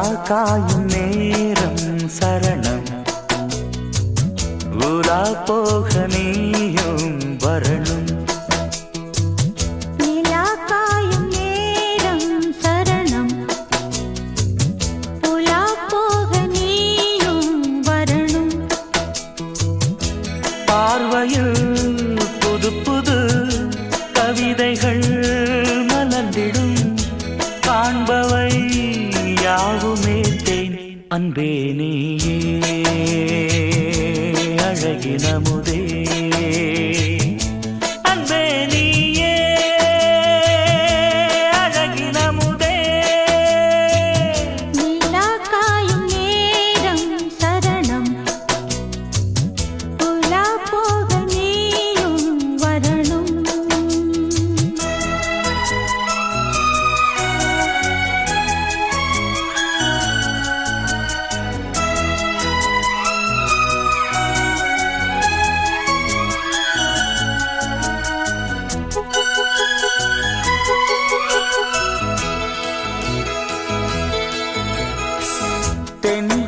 காயும் நேரம் சரணம். ஊரா போக நீயும் வரணும். அன்பே நீயே அழகினமுதே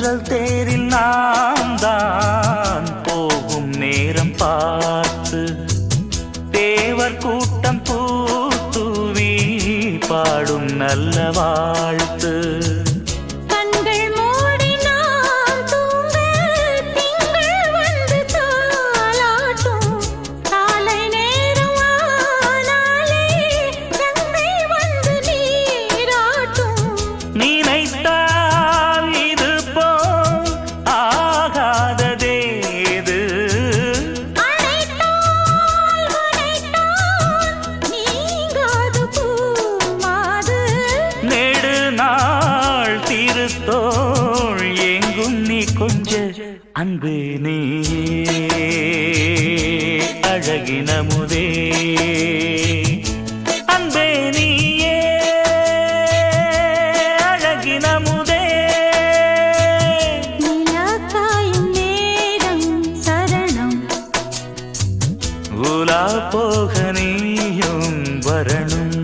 தென்றல் தேரில் நாம் தான் போகும் நேரம் பார்த்து தேவர் கூட்டம் பூத்துவி பாடும் நல்ல வாழ்த்து. நாள் திருத்தோள் எங்கும் நீ கொஞ்ச அன்பு நீ. அழகின முதே. அன்பே நீயே. அழகின முதே. நிலா காயும் நேரம் சரணம். உலா போக நீயும் வரணும்.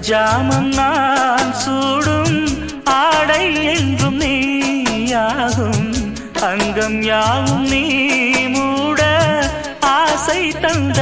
ஜாமம் நான் சூடும் ஆடை என்றும் நீயாகும். அங்கம் யாவும் நீ மூட ஆசை தந்த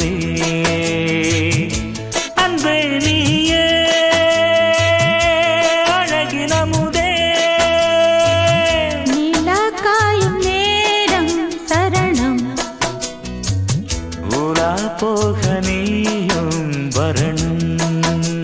போல போக நீயும் வரணும்.